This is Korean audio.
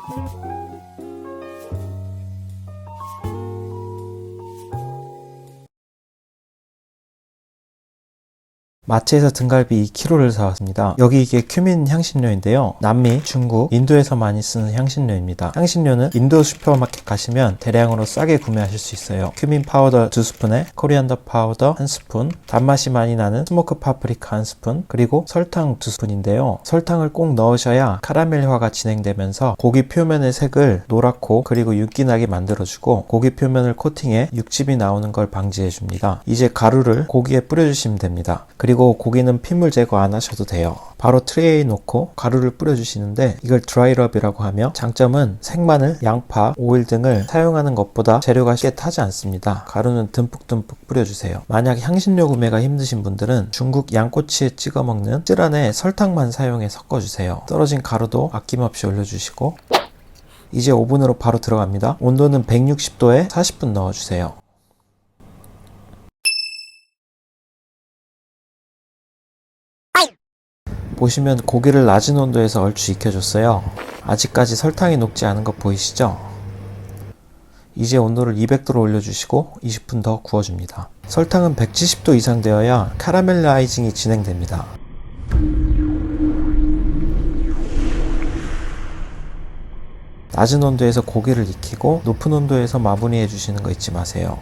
Thank you. 마트에서 등갈비 2kg를 사왔습니다. 여기 이게 큐민 향신료인데요. 남미, 중국, 인도에서 많이 쓰는 향신료입니다. 향신료는 인도 슈퍼마켓 가시면 대량으로 싸게 구매하실 수 있어요. 큐민 파우더 2스푼에 코리안더 파우더 1스푼, 단맛이 많이 나는 스모크 파프리카 1스푼, 그리고 설탕 2스푼인데요. 설탕을 꼭 넣으셔야 카라멜화가 진행되면서 고기 표면의 색을 노랗고 그리고 윤기나게 만들어주고 고기 표면을 코팅해 육즙이 나오는 걸 방지해줍니다. 이제 가루를 고기에 뿌려주시면 됩니다. 그리고 고기는 핏물 제거 안 하셔도 돼요. 바로 트레이에 놓고 가루를 뿌려주시는데 이걸 드라이럽이라고 하며 장점은 생마늘, 양파, 오일 등을 사용하는 것보다 재료가 쉽게 타지 않습니다. 가루는 듬뿍듬뿍 뿌려주세요. 만약 향신료 구매가 힘드신 분들은 중국 양꼬치에 찍어 먹는 쯔란에 설탕만 사용해 섞어주세요. 떨어진 가루도 아낌없이 올려주시고 이제 오븐으로 바로 들어갑니다. 온도는 160도에 40분 넣어주세요. 보시면 고기를 낮은 온도에서 얼추 익혀줬어요. 아직까지 설탕이 녹지 않은 것 보이시죠? 이제 온도를 200도로 올려주시고 20분 더 구워줍니다. 설탕은 170도 이상 되어야 카라멜라이징이 진행됩니다. 낮은 온도에서 고기를 익히고 높은 온도에서 마무리해 주시는 거 잊지 마세요.